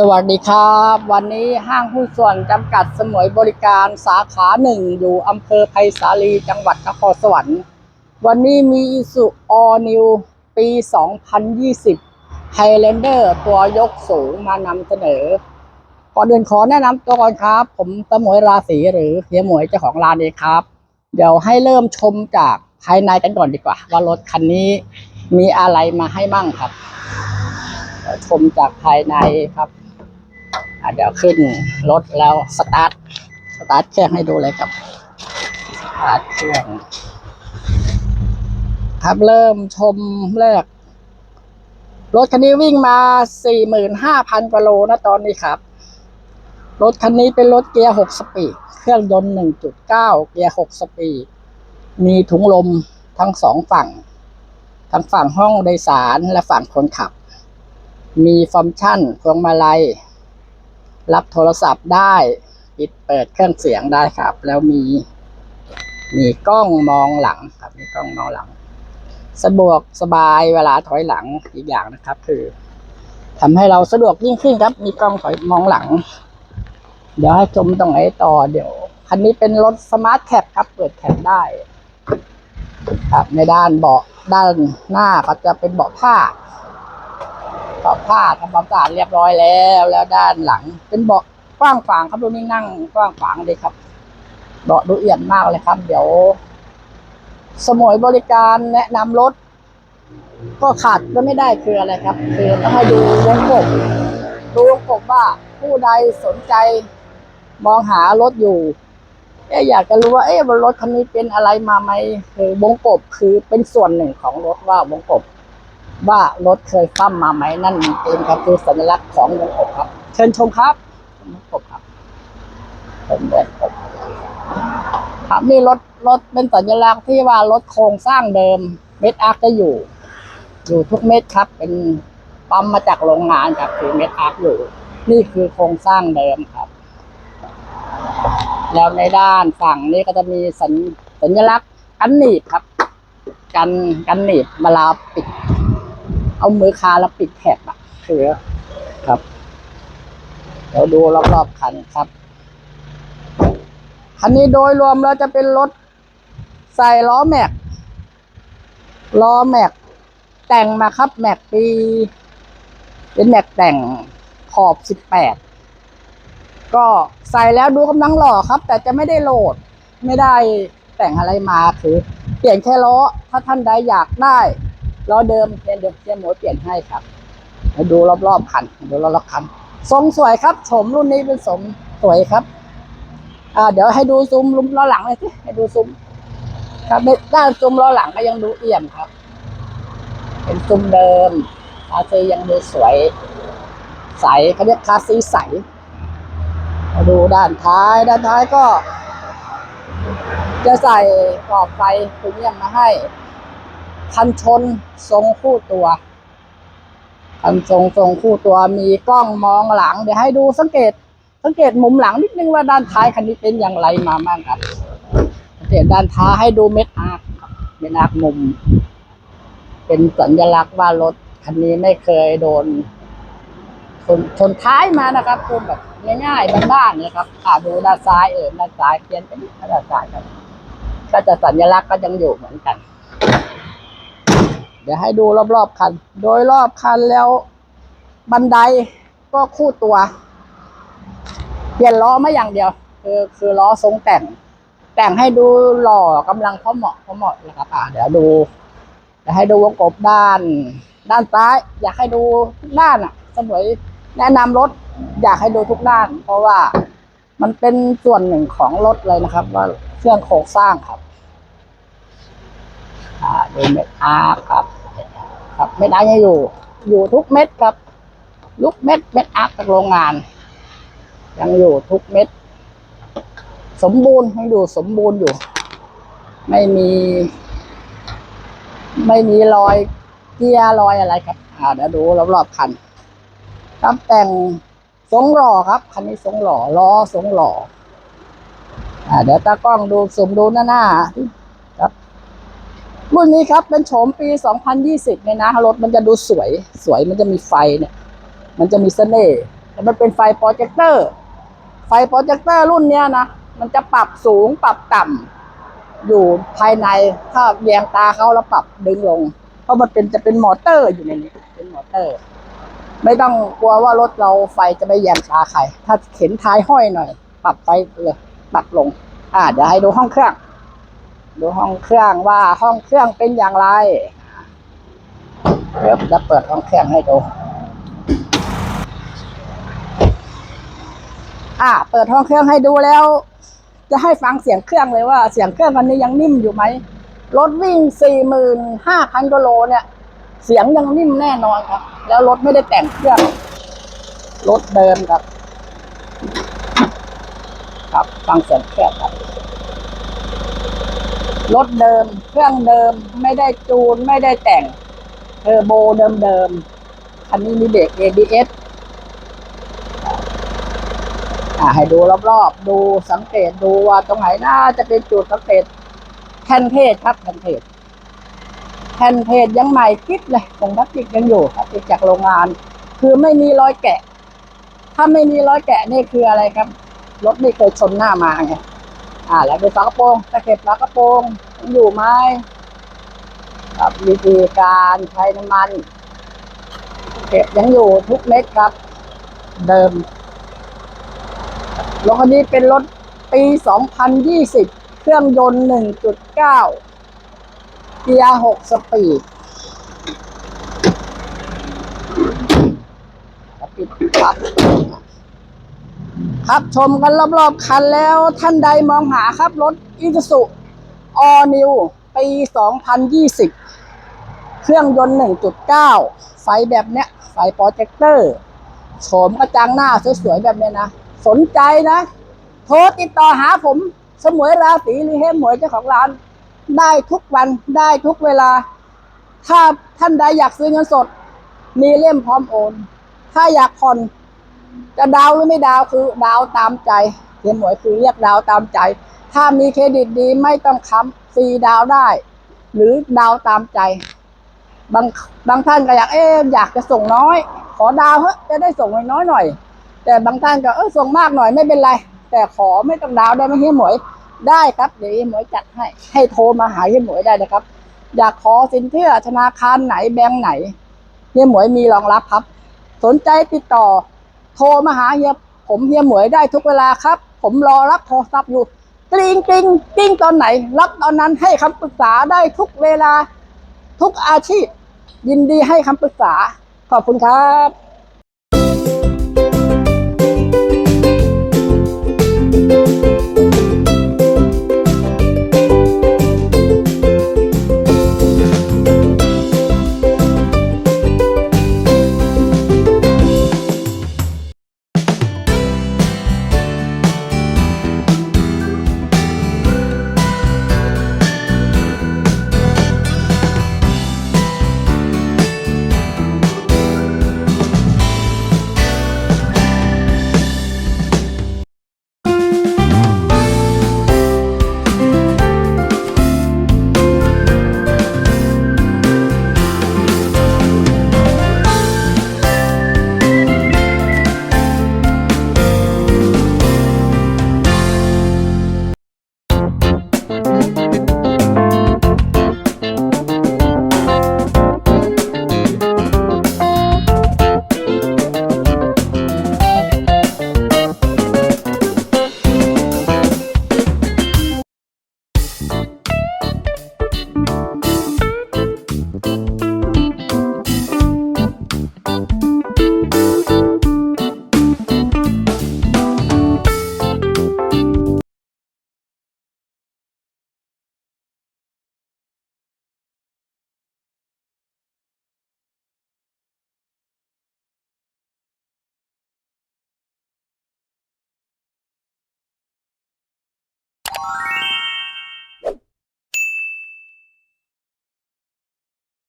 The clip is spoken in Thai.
สวัสดีครับ วันนี้ห้างหุ้นส่วนจำกัดสมวยบริการสาขาหนึ่งอยู่อำเภอไผ่สาลีจังหวัดนครสวรรค์ วันนี้มีอิสุออนิวปี 2020 Highlander ตัวยกสูงมานำเสนอก่อนอื่นขอแนะนำตัวก่อนครับ ผมสมวยราศีหรือเฮียหมวยเจ้าของร้านเองครับ เดี๋ยวให้เริ่มชมจากภายในกันก่อนดีกว่า ว่ารถคันนี้มีอะไรมาให้มั่งครับ ชมจากภายในครับ เดี๋ยวขึ้นรถแล้วสตาร์ท สตาร์ทเครื่องให้ดูเลยครับสตาร์ทเครื่อง ครับเริ่มชมแรก รถคันนี้วิ่งมา 45,000กว่าโลนะตอนนี้ครับ รถคันนี้เป็นรถเกียร์ 6 สปีด เครื่องยนต์ 1.9 เกียร์ 6 สปีด มีถุงลมทั้งสองฝั่ง ทั้งฝั่งห้องโดยสารและฝั่งคนขับ มีฟังก์ชันพวงมาลัย รับโทรศัพท์ได้ปิดเปิดเครื่องเสียงได้ครับ แล้วมี มีกล้องมองหลังครับ มีกล้องมองหลัง สะดวกสบายเวลาถอยหลังอีกอย่างนะครับ คือทำให้เราสะดวกยิ่งขึ้นครับ มีกล้องถอยมองหลัง เดี๋ยวให้ชมตรงไหนต่อเดี๋ยวคันนี้เป็นรถสมาร์ทแคปครับ เปิดแคปได้ครับในด้านเบาะด้านหน้าก็จะเป็นเบาะผ้า เบาะผ้าทำความสะอาดเรียบร้อยแล้ว แล้วด้านหลัง เป็นเบาะกว้างขวางครับดูนี่นั่งกว้างขวางเลยครับเบาะดูเอียมมากเลยครับ เดี๋ยว สมวยบริการแนะนำรถ ก็ขาดก็ไม่ได้คืออะไรครับ คือต้องให้ดูวงกบดูวงกบว่าผู้ใดสนใจ มองหารถอยู่เอ๊อยากจะรู้ว่าเอ๊ะรถคันนี้เป็นอะไรมาไหมคือวงกบคือเป็นส่วนหนึ่งของรถว่าวงกบ ว่ารถเคยคว่ำมาไหมนั่นเองครับคือสัญลักษณ์ของวงกครับ เชิญชมครับวงกครับเป็นวงกครับนี่รถรถเป็นสัญลักษณ์ที่ว่ารถโครงสร้างเดิม เม็ดอาร์คจะอยู่ อยู่ทุกเม็ดครับ เป็นปั๊มมาจากโรงงานครับคือเม็ดอาร์คอยู่ นี่คือโครงสร้างเดิมครับ แล้วในด้านฝั่งนี้ก็จะมีสัญสัญลักษณ์กันหนีบครับ กันกันหนีบเวลาปิด เอามือคาแล้วปิดแถบอะคือครับเดี๋ยวดูรอบๆคันครับคันนี้โดยรวมแล้วจะเป็นรถใส่ล้อแม็กล้อแม็กแต่งมาครับแม็กปี เป็นแม็กแต่งขอบสิบแปดก็ใส่แล้วดูกำลังหล่อครับ แต่จะไม่ได้โหลด ไม่ได้แต่งอะไรมาคือ เปลี่ยนแค่ล้อ ถ้าท่านใดอยากได้ ล้อเดิมเป็นเดิมเทียมหมูเปลี่ยนให้ครับมาดูรอบๆคันดูรอบๆคันทรงสวยครับโฉมรุ่นนี้เป็นสมสวยครับ อ่า เดี๋ยวให้ดูซุ้มลุ้มล้อหลังเลยสิให้ดูซุ้มครับด้านซุ้มล้อหลังก็ยังดูเอี่ยมครับ เป็นซุ้มเดิมคาซียังดูสวย ใสเขาเรียกคาซีใสมาดูด้านท้ายด้านท้ายก็ จะใส่กรอบไฟพรีเมียมมาให้ คันชนทรงคู่ตัวคันทรงทรงคู่ตัวมีกล้องมองหลัง เดี๋ยวให้ดูสังเกต สังเกตมุมหลังนิดนึงว่าด้านท้ายคันนี้เป็นอย่างไรมาบ้างครับ สังเกตด้านท้ายให้ดูเม็ดอาร์คเม็ดอาร์คมุม เป็นสัญลักษณ์ว่ารถคันนี้ไม่เคยโดนชนชนท้ายมานะครับคือแบบง่ายๆบ้านๆนะครับอ่าดูด้านซ้ายเออด้านซ้ายเขียนเป็นด้านซ้ายครับก็จะสัญลักษณ์ก็ยังอยู่เหมือนกัน เดี๋ยวให้ดูรอบๆคัน โดยรอบคันแล้ว บันไดก็คู่ตัว เปลี่ยนล้อมาอย่างเดียว คือคือล้อทรงแต่ง แต่งให้ดูหล่อกำลังพอเหมาะพอเหมาะนะครับอ่าเดี๋ยวดูเดี๋ยวให้ดูวงกบด้าน ด้านซ้าย อยากให้ดูทุกด้านอะสมวยแนะนำรถอยากให้ดูทุกด้าน เพราะว่ามันเป็นส่วนหนึ่งของรถเลยนะครับ ว่าเครื่องโครงสร้างครับ อ่าดูเม็ดอาร์ครับ ครับเม็ดอาร์ยังอยู่ อยู่ทุกเม็ดครับทุกเม็ดเม็ดอาร์จากโรงงาน ยังอยู่ทุกเม็ด สมบูรณ์ยังอยู่สมบูรณ์อยู่ ไม่มี ไม่มีรอยเกียร์รอยอะไรครับ อ่าเดี๋ยวดูรอบๆคันครับแต่งทรงหล่อครับ คันนี้ทรงหล่อล้อทรงหล่ออ่าเดี๋ยวตากล้องดูสูมดูหน้าหน้าครับ รุ่นนี้ครับเป็นโฉมปี 2020 เนี่ยนะรถมันจะดูสวย สวยมันจะมีไฟเนี่ย มันจะมีเสน่ห์แต่มันเป็นไฟโปรเจคเตอร์ ไฟโปรเจคเตอร์รุ่นเนี้ยนะ มันจะปรับสูงปรับต่ำอยู่ภายในถ้าแยงตาเขาแล้วปรับดึงลง เพราะมันเป็นจะเป็นมอเตอร์อยู่ในนี้เป็นมอเตอร์ ไม่ต้องกลัวว่ารถเราไฟจะไม่แยงตาใคร ถ้าเข็นท้ายห้อยหน่อย ปรับไฟเลยปรับลง อ่าเดี๋ยวให้ดูห้องเครื่อง ดูห้องเครื่องว่าห้องเครื่องเป็นอย่างไร เดี๋ยวจะเปิดห้องเครื่องให้ดู อ่า เปิดห้องเครื่องให้ดูแล้ว จะให้ฟังเสียงเครื่องเลยว่า เสียงเครื่องวันนี้ยังนิ่มอยู่ไหมรถวิ่งสี่หมื่นห้าพันกิโลเนี่ย เสียงยังนิ่มแน่นอนครับ แล้วรถไม่ได้แต่งเครื่อง รถเดิมครับ ครับฟังเสียงเครื่องครับ รถเดิม เครื่องเดิมไม่ได้จูนไม่ได้แต่งเทอร์โบเดิมๆคันนี้มีเบรก ABS อ่าให้ดูรอบๆ ดูสังเกตดูว่าตรงไหนน่าจะเป็นจุดสังเกตแผ่นเพจครับแผ่นเพจแผ่นเพจยังใหม่กิ๊บเลยตรงพลาสติกยังอยู่พลาสติกจากโรงงาน คือไม่มีรอยแกะ ถ้าไม่มีรอยแกะนี่คืออะไรครับ รถไม่เคยชนหน้ามาไง อ่า แล้วดูฝากระโปรงตะเข็บฝากระโปรงยังอยู่ไหมครับวิธีการใช้น้ำมัน เก็บยังอยู่ทุกเม็ดครับ เดิมรถคันนี้เป็นรถปี 2020 เครื่องยนต์ 1.9 เกียร์ 6 สปีดปิดครับ ครับชมกันรอบๆคันแล้วท่านใดมองหาครับรถอีซูซุออนิวปี 2020 เครื่องยนต์ 1.9 ไฟแบบเนี้ย ไฟโปรเจคเตอร์โฉมกระจังหน้าสวยๆแบบเนี้ยนะ สนใจนะ โทรติดต่อหาผม สมวยราศีหรือเฮมหมวยเจ้าของร้าน ได้ทุกวันได้ทุกเวลา ถ้าท่านใดอยากซื้อเงินสด มีเล่มพร้อมโอน ถ้าอยากผ่อน จะดาวหรือไม่ดาวคือดาวตามใจเฮมหมวยคือเรียกดาวตามใจ ถ้ามีเครดิตดีไม่ต้องค้ำฟรีดาวได้ หรือดาวตามใจ บางบางท่านก็อยากเอ๊อยากจะส่งน้อย ขอดาวเฮ้จะได้ส่งน้อยหน่อย แต่บางท่านก็เออส่งมากหน่อยไม่เป็นไร แต่ขอไม่ต้องดาวได้ไหมเฮียหมวยได้ครับเดี๋ยวเฮียหมวยจัดให้ ให้โทรมาหาเฮียหมวยได้นะครับ อยากขอสินเชื่อธนาคารไหนแบงก์ไหนเฮียหมวยมีรองรับครับ สนใจติดต่อ โทรมาหาเฮียผมเฮียหมวยได้ทุกเวลาครับ ผมรอรับโทรศัพท์อยู่กริงกริงกริงตอนไหน รับตอนนั้นให้คำปรึกษาได้ทุกเวลา ทุกอาชีพ ยินดีให้คำปรึกษา ขอบคุณครับ